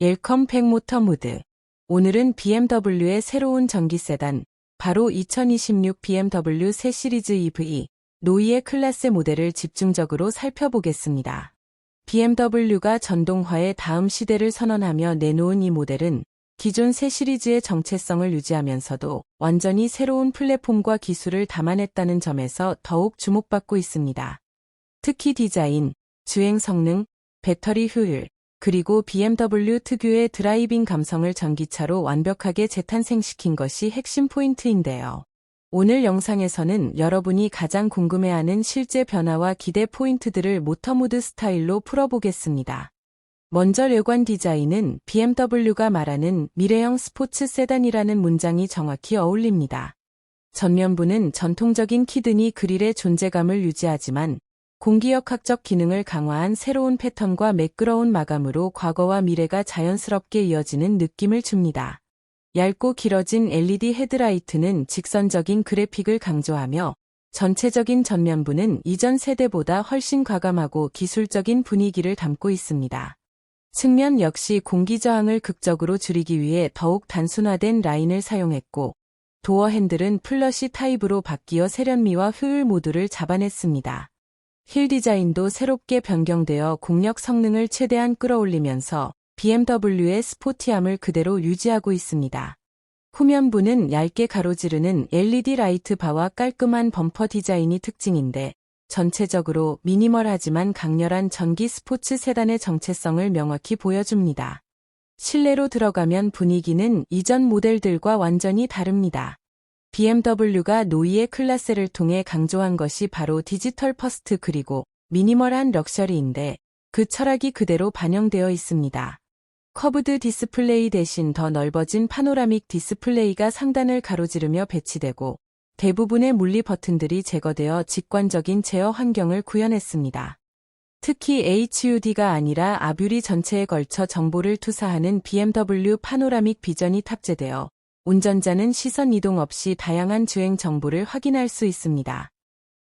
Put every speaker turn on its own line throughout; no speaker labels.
웰컴 팩모터 무드. 오늘은 BMW의 새로운 전기 세단, 바로 2026 BMW 새 시리즈 EV, 노이의 클래스 모델을 집중적으로 살펴보겠습니다. BMW가 전동화의 다음 시대를 선언하며 내놓은 이 모델은 기존 새 시리즈의 정체성을 유지하면서도 완전히 새로운 플랫폼과 기술을 담아냈다는 점에서 더욱 주목받고 있습니다. 특히 디자인, 주행 성능, 배터리 효율, 그리고 BMW 특유의 드라이빙 감성을 전기차로 완벽하게 재탄생시킨 것이 핵심 포인트인데요. 오늘 영상에서는 여러분이 가장 궁금해하는 실제 변화와 기대 포인트들을 모터무드 스타일로 풀어보겠습니다. 먼저 외관 디자인은 BMW가 말하는 미래형 스포츠 세단이라는 문장이 정확히 어울립니다. 전면부는 전통적인 키드니 그릴의 존재감을 유지하지만 공기역학적 기능을 강화한 새로운 패턴과 매끄러운 마감으로 과거와 미래가 자연스럽게 이어지는 느낌을 줍니다. 얇고 길어진 LED 헤드라이트는 직선적인 그래픽을 강조하며 전체적인 전면부는 이전 세대보다 훨씬 과감하고 기술적인 분위기를 담고 있습니다. 측면 역시 공기 저항을 극적으로 줄이기 위해 더욱 단순화된 라인을 사용했고 도어 핸들은 플러시 타입으로 바뀌어 세련미와 효율 모두를 잡아냈습니다. 힐 디자인도 새롭게 변경되어 공력 성능을 최대한 끌어올리면서 BMW의 스포티함을 그대로 유지하고 있습니다. 후면부는 얇게 가로지르는 LED 라이트 바와 깔끔한 범퍼 디자인이 특징인데 전체적으로 미니멀하지만 강렬한 전기 스포츠 세단의 정체성을 명확히 보여줍니다. 실내로 들어가면 분위기는 이전 모델들과 완전히 다릅니다. BMW가 노이의 클라스를 통해 강조한 것이 바로 디지털 퍼스트 그리고 미니멀한 럭셔리인데 그 철학이 그대로 반영되어 있습니다. 커브드 디스플레이 대신 더 넓어진 파노라믹 디스플레이가 상단을 가로지르며 배치되고 대부분의 물리 버튼들이 제거되어 직관적인 제어 환경을 구현했습니다. 특히 HUD가 아니라 아뷰리 전체에 걸쳐 정보를 투사하는 BMW 파노라믹 비전이 탑재되어 운전자는 시선 이동 없이 다양한 주행 정보를 확인할 수 있습니다.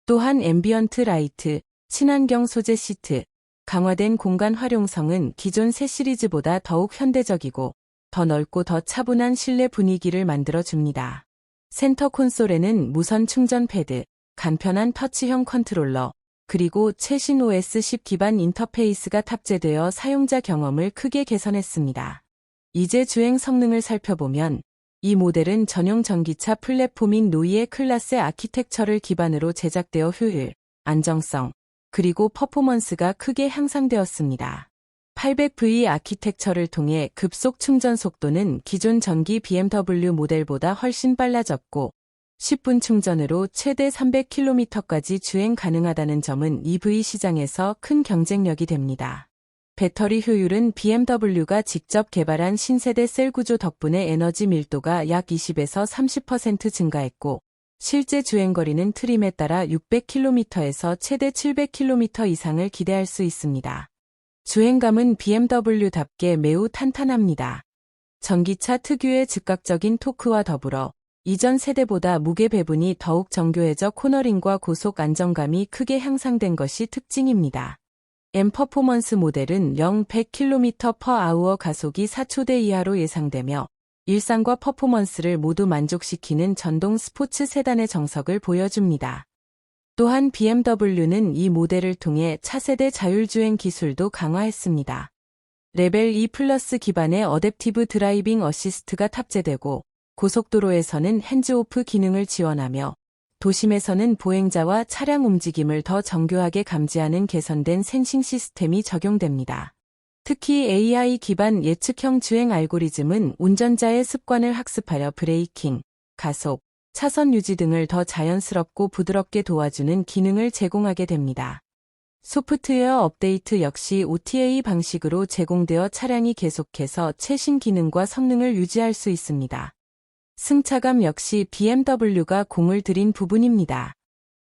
또한 앰비언트 라이트, 친환경 소재 시트, 강화된 공간 활용성은 기존 새 시리즈보다 더욱 현대적이고 더 넓고 더 차분한 실내 분위기를 만들어 줍니다. 센터 콘솔에는 무선 충전 패드, 간편한 터치형 컨트롤러, 그리고 최신 OS 10 기반 인터페이스가 탑재되어 사용자 경험을 크게 개선했습니다. 이제 주행 성능을 살펴보면 이 모델은 전용 전기차 플랫폼인 노이의 클라스 아키텍처를 기반으로 제작되어 효율, 안정성, 그리고 퍼포먼스가 크게 향상되었습니다. 800V 아키텍처를 통해 급속 충전 속도는 기존 전기 BMW 모델보다 훨씬 빨라졌고 10분 충전으로 최대 300km까지 주행 가능하다는 점은 EV 시장에서 큰 경쟁력이 됩니다. 배터리 효율은 BMW가 직접 개발한 신세대 셀 구조 덕분에 에너지 밀도가 약 20에서 30% 증가했고 실제 주행거리는 트림에 따라 600km에서 최대 700km 이상을 기대할 수 있습니다. 주행감은 BMW답게 매우 탄탄합니다. 전기차 특유의 즉각적인 토크와 더불어 이전 세대보다 무게 배분이 더욱 정교해져 코너링과 고속 안정감이 크게 향상된 것이 특징입니다. M 퍼포먼스 모델은 0 100km per hour 가속이 4초대 이하로 예상되며 일상과 퍼포먼스를 모두 만족시키는 전동 스포츠 세단의 정석을 보여줍니다. 또한 BMW는 이 모델을 통해 차세대 자율주행 기술도 강화했습니다. 레벨 2 플러스 기반의 어댑티브 드라이빙 어시스트가 탑재되고 고속도로에서는 핸즈오프 기능을 지원하며 도심에서는 보행자와 차량 움직임을 더 정교하게 감지하는 개선된 센싱 시스템이 적용됩니다. 특히 AI 기반 예측형 주행 알고리즘은 운전자의 습관을 학습하여 브레이킹, 가속, 차선 유지 등을 더 자연스럽고 부드럽게 도와주는 기능을 제공하게 됩니다. 소프트웨어 업데이트 역시 OTA 방식으로 제공되어 차량이 계속해서 최신 기능과 성능을 유지할 수 있습니다. 승차감 역시 BMW가 공을 들인 부분입니다.